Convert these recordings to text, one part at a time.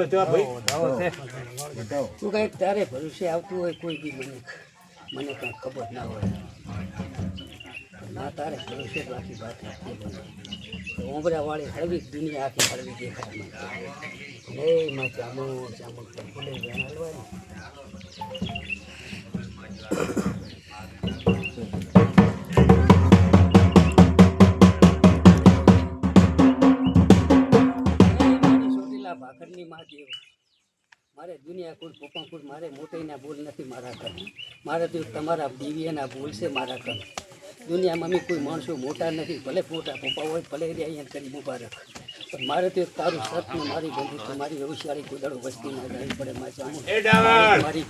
હતું આ ભાઈ. તું કંઈક તારે ભરોસે આવતું હોય કોઈ બી મને મને કંઈ ખબર ના હોય. ના તારે ભરોસે બાકી વાત પડે. ઓમરા વાળી હળવી દુનિયા આખી હળવી દેખાય મને. એ માં ચામો ચામો તો ભૂલે ગયા મારે દુનિયા કુળ પપ્પા કુળ મારે મોટેના ભૂલ નથી મારા કર મારે તો તમારા દીવીના ભૂલ છે મારા કર દુનિયામાં અમે કોઈ માણસો મોટા નથી. ભલે મોટા પપ્પા હોય ભલે અહીંયા કરી મુબારક પણ મારે તો તારું સત ને મારી બંધુ મારી વ્યવસાયી કુદળો વસ્તી ના જાય પડે. મારી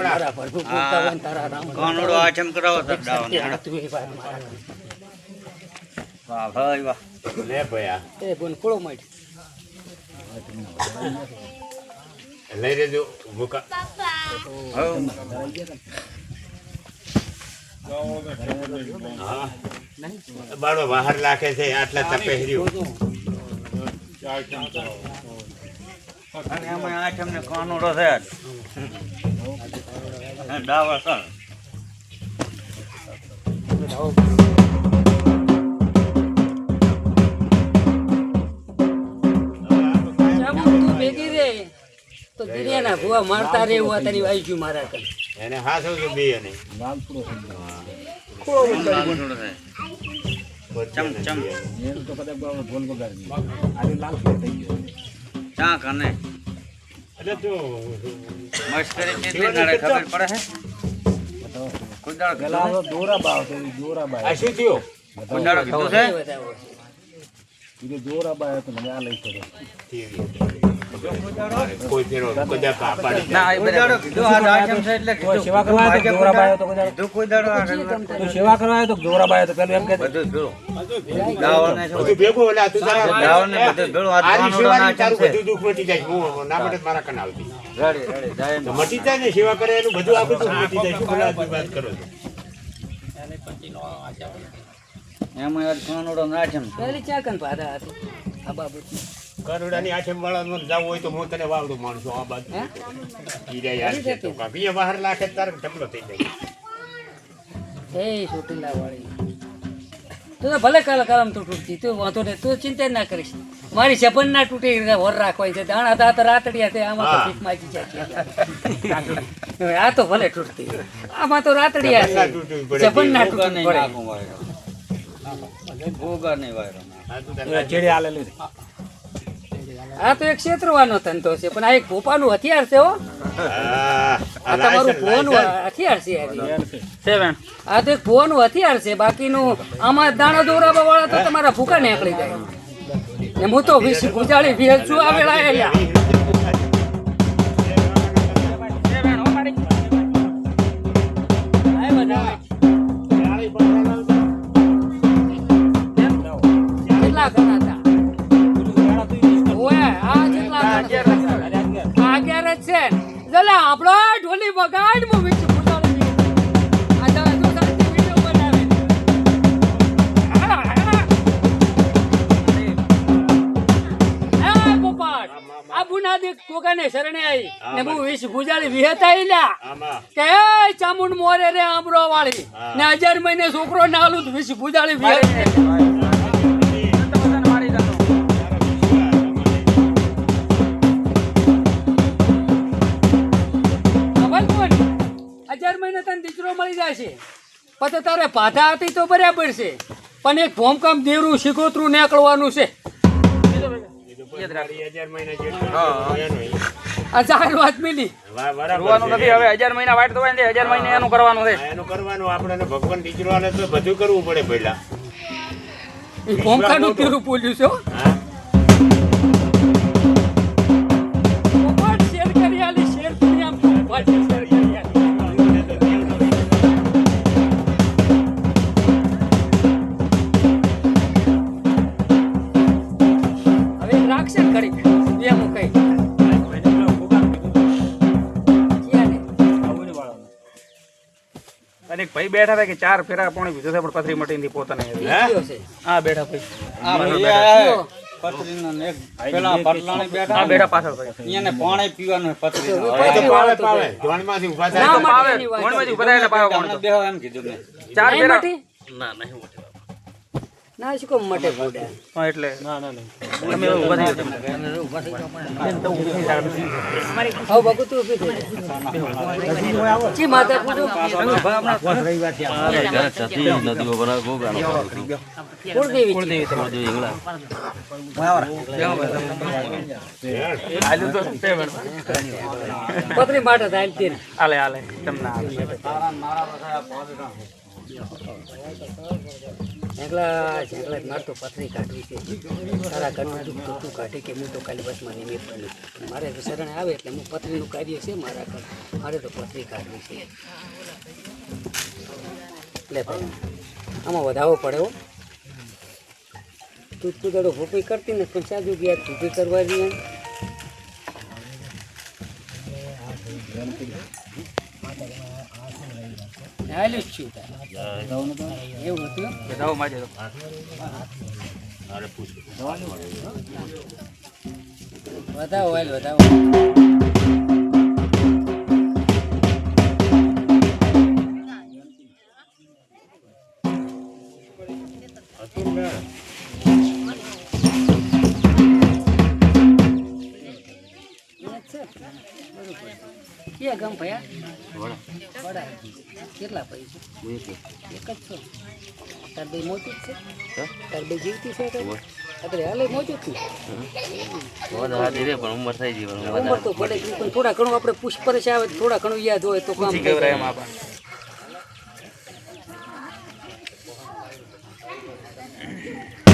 મારા પ્રભુ બોલતા હોય તારા રામ કાનુડો આચમ કરાવો ડાવન એ વાત મારા વાહ ભાઈ વાહ. લે ભયા. એ બોલ કોળો માટ લઈ લેજો મુકા બાળો બહાર લાખે છે આટલા તપે હર્યું અને એમાં આચમ ને કાનુડો છે ડાવર સર દુનિયાના ભૂવા મારતા રે હું આ તારી વાઈજુ મારા કર એને હા. શું છે બે અને કાનુડો છે ચમ, ચમ. ચા કને એટલે તું મસ્કરી કેટલી? નાડે ખબર પડે? છે કુદાળ કીધું આ શું થયું? છે? કુદાળ કીધું છે? વધાવો કોઈ ફેરો કદાચ પાડી ના એ બધા કીધું. આ આચમ છે એટલે કીધું. સેવા કરવા આવ્યો તો દોરા બાયો તો કદાચ. કીધું કુદાળ આ તું સેવા કરવા આવ્યો તો દોરા બાયો તો? પેલું એમ કે બધું ભેળું ડાવર ને શું બધું ભેગું એટલે તું તારા ડાવર બધું ભેળું આ આની કાનુડો ના તારું બધું દુઃખ મટી જાય. હું ના માટે મારા કન આવતી. રડી રડી જાય મટી જાય ને સેવા કરે એનું બધું આ બધું મટી જાય. શું બોલા વાત કરો છો? એમાં યાર કાનુડો ના પહેલી ચા પાડા હતી આ બાબત કરોડાની આઠમ વાળા જવું હોય તો હું તને વાવડું માણસો આ બાજુ? હીરા યાર છે તો બીજા બહાર લાખે તારે ઢગલો થઈ જાય. એ ચોટીલા વાળી તું તો ભલે કાલ કાલમ તું તૂટતી તું વાંધો નહીં તું ચિંતા ના કરીશ. મારી સપન ના તૂટી વર રાખવાય છે દાણા તો રાતડિયા છે આમાં તો ભીખ માગી જાય. આ તો ભલે તૂટતી. આમાં તો રાતડિયા છે. સપન ના ભૂગા ભોગા નહીં. વાયરો. ચેડે આલેલું છે. આ તો એક ક્ષેત્રવાનો ધંધો છે પણ આ એક ભોપાનું હથિયાર છે હો. આ તમારું લાયસન્સ, હથિયાર છે આ સેવન. આ તો એક ભુવાનું હથિયાર છે બાકીનું આમાં દાણા દોરાવા વાળા તો તમારા ભૂકા નીકળી જાય. ને હું તો વીસ ગુજાળી વીસ છું આ જ છે. જલા આપણો ઢોલી બગાડ કોકાને શરણે આવી. ને હું વીસ ગુજાળી વિહતા લ્યા કે ચામુંડ મોરે રે વાળી. ને હજાર મહિને છોકરો નાલું તો વીસ ગુજાળી વિહે તને દીકરો મળી જશે. પછી તારે પાધા હતી તો બરાબર છે. પણ એક ભોમકામ દેવરું શીખોતરું નીકળવાનું છે. હજાર વાત મિલી. વા- બરાબર જોવાનું છે. નથી હવે હજાર મહિના વાટ તો ને હજાર મહિને એનું કરવાનું છે. એનું કરવાનું. આપણે ભગવાન દીકરો બધું કરવું પડે પહેલા. ભોમકાનું તેરું બોલ્યું છે ભાઈ બેઠા હતા કે ચાર ફેરા પોણી પીધો છે પણ પથરી મટી નથી પોતાને હા? બેઠા ભાઈ કયો? પેલા પટલાણી ના માટે એટલે. શું કેમ મટે હા થઈ તો છે. મેડમ. માટે થાય એમ તેને. હાલે હાલે તમને જ મારે તો પથરી કાઢવી છે. સારા ઘરનું દુઃખ તું કાઢી કે હું તો ખાલી બસમાં નિમિત્ત બની મારે શરણે આવે એટલે હું પથરીનું કાર્ય છે મારા ઘર. મારે તો પથરી કાઢવી છે. લે ભાઈ, આમાં વધારો પડે હો. તું તું દાડો ભૂપી કરતી ને પણ સાજુ ગયા ભૂપી કરવા જઈએ. હાલ્યું જ છું એવું હતું હાલ વધાવો ગામ ભયા? વડા. કેટલા પૈસા? એક જ છો. તાર બે મોટી જ છે? તાર બે જીવતી છે આપણે હાલે મોજું જ ને ઉંમર તો પડે પણ થોડા ઘણું આપણે પુષ્પરસ આવે થોડા ઘણું યાદ હોય તો કામ થઈ કેવરાય એમ આપણને. તો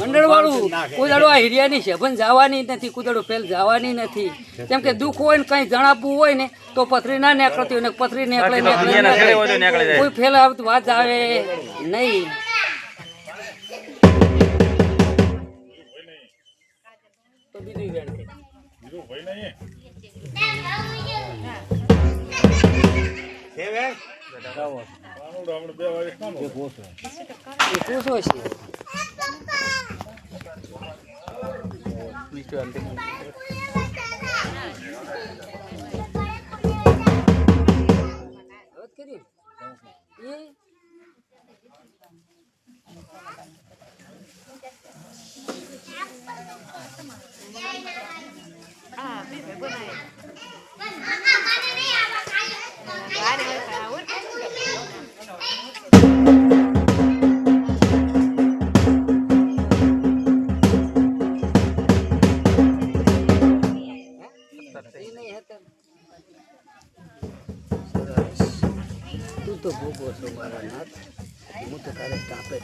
મંડળ વાળું કુદાડો આ હિરિયાની સભન જવાની નથી કુદડો ફેલ જવાની નથી. કેમ કે દુઃખ હોય ને કઈ જણાવવું હોય ને તો પથરી ના નીકળતી હોય ને પથરી નીકળે. કોઈ તો વાત આવે હોય તો. કોઈ ફેલ આવતી વાત આવે નહીં બીજું વેણ છે. છે બે એ છે. બીજું કર્યું એ એ? હું તો તારે કાપે.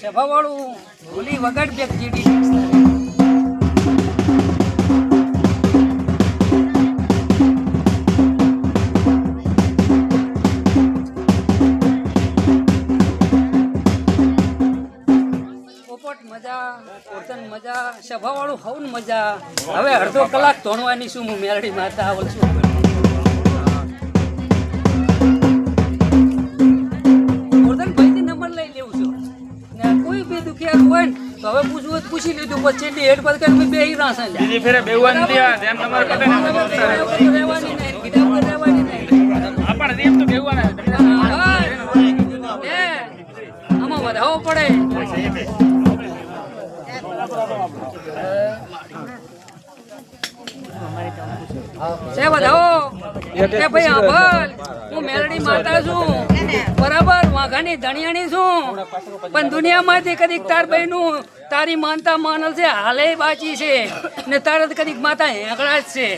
સભાવાળું ભૂલી વગાડ બેક જીડી સભાવાળું હવન મજા. હવે અડધો કલાક ધોણવાની શું હું મેરડી માતા આવલ છું. કોઈ બી દુખિયાર હોય ને તો હવે પૂછવું પૂછી લીધું પછી હેડ પર બે રાસ બીજી ફેરે બેહવાનું ધ્યાન તમારે છે વધાવો કે ભાઈ આભાર હું મેલડી માતા છું. બરાબર વાઘાની ધણિયાણી છું. પણ દુનિયામાંથી કદીક તાર બહેનું તારી માનતા માનલ છે હાલે બાચી છે. ને તારે તો કદીક માતા હેંકળા જ છે.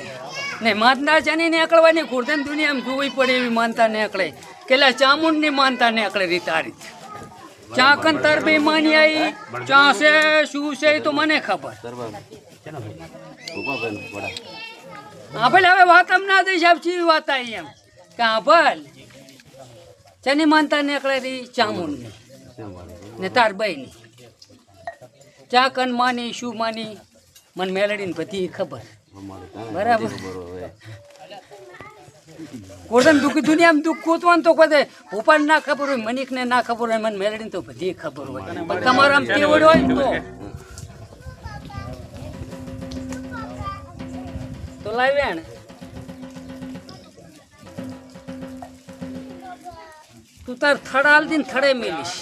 ને માનતા છે ને નેકળવાની ખુરદન દુનિયામાં જોવી પડે એવી માનતા નેકળે. કેલા ચામુંડની માનતા નેકળે રીતારી ચા ચાકન તાર બે માની આવી ચા છે શું છે એ તો મને ખબર. ભલે, હવે વાત ના આપ ચી વાત આવી એમ. કે આપણ ભલ માનતા નીકળે રહી ચામુંડની. ને તાર બહેની ચા કન માની, શું માની? મને મેલડીને બધી ખબર. બરાબર. કોડન દુઃખ દુનિયામાં દુઃખ ગોતવાનું તો કોઈ ભોપાલ ના ખબર હોય, મનિકને ના ખબર હોય, મને મેલડીને તો બધી ખબર હોય. તમારા તેવડ હોય ને તો. તો લાવ્યા ને તું તાર થડા હાલતી ને થડે મેલીશ.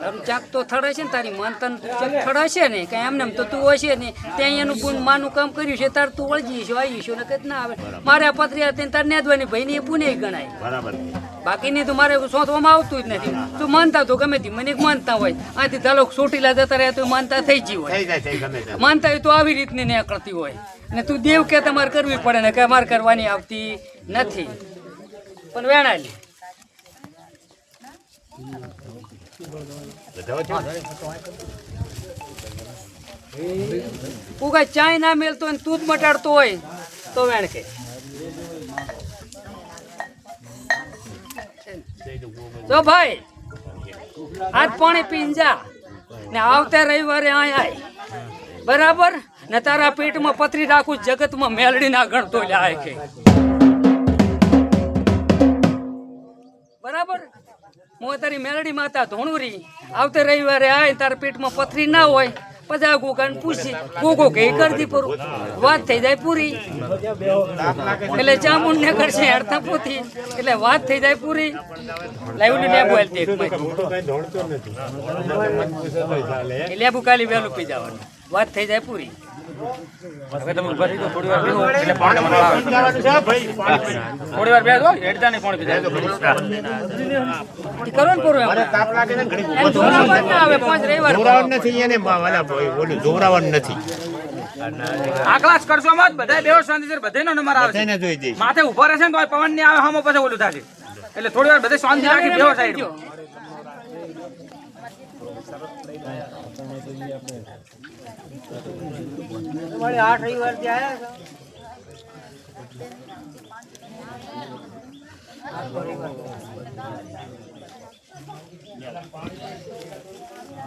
તારું ચાક તો થડે છે ને, તારી માનતા ચાક થડા છે ને, કઈ એમને એમ તો તું હશે ને, ત્યાં એનું પૂન માનું કામ કર્યું છે, તાર તું વળગી છો આવી છો ને કદ ના આવે. મારે આ પત્રી હતી તાર નેદવાની ભાઈ ને એ પુને ગણાય. બરાબર બાકીની તો મારે શોધવામાં આવતું જ નથી. તું માનતા તો ગમે તે મને માનતા હોય. આથી તાલો ચોટીલા જતા રહ્યા તો માનતા થઈ ગઈ હોય. માનતા હોય તો આવી રીતની નીકળતી હોય. ને તું દેવ કે તમારે કરવી પડે ને કે અમારે કરવાની આવતી નથી. પણ વેણાલી. ને? ચાય ના મેલતો હોય ને તું જ મટાડતો હોય તો વેણ કે. તો ભાઈ, હાથ પાણી પીંજા ને આવતા રવિવારે અહીંયા બરાબર? ને તારા પેટમાં પથરી રાખું જગતમાં મેલડી ના ગણતો જાય કે બરાબર? હું તારી મેલડી માતા ધોણુરી આવતે રવિવારે આય તારા પેટમાં પથરી ના હોય. પછી ગોગાને પૂછી કોકો કે કરતી પૂરું. વાત થઈ જાય પૂરી. એટલે ચામુંડ ને કરશે અડધા પોતી એટલે વાત થઈ જાય પૂરી. લાઈવ ને એ લેબુ કાલી વહેલું પી જવાનું. વાત થઈ જાય પૂરી. હવે તમે ઊભા થઈ થોડી વાર બેસો, એટલે પાણી મને આવે. જવાનું છે ભાઈ પાણી પીને. થોડી વાર બેસો, હેડતા નહીં પાણી પીતા. કરો ને પૂરું મને તાપ લાગે ને ઘડીક એને ના આવે પાંચ રવિવાર ધોરાવટ નથી એને વાલા બોલું ધોરાવટ નથી આકલા જ કરશો મત, બધાય બેહો શાંતિથી, બધાયનો નંબર આવે છે. બધાને જોઈ દઈશ માથે ઊભા રહેશે ને તો પવનની આવે હામો પછી ઓલું થશે એટલે થોડી વાર બધે શાંતિ રાખી બેહો સાઈડ તમારે આઠ રવિવાર ત્યાં આવ્યા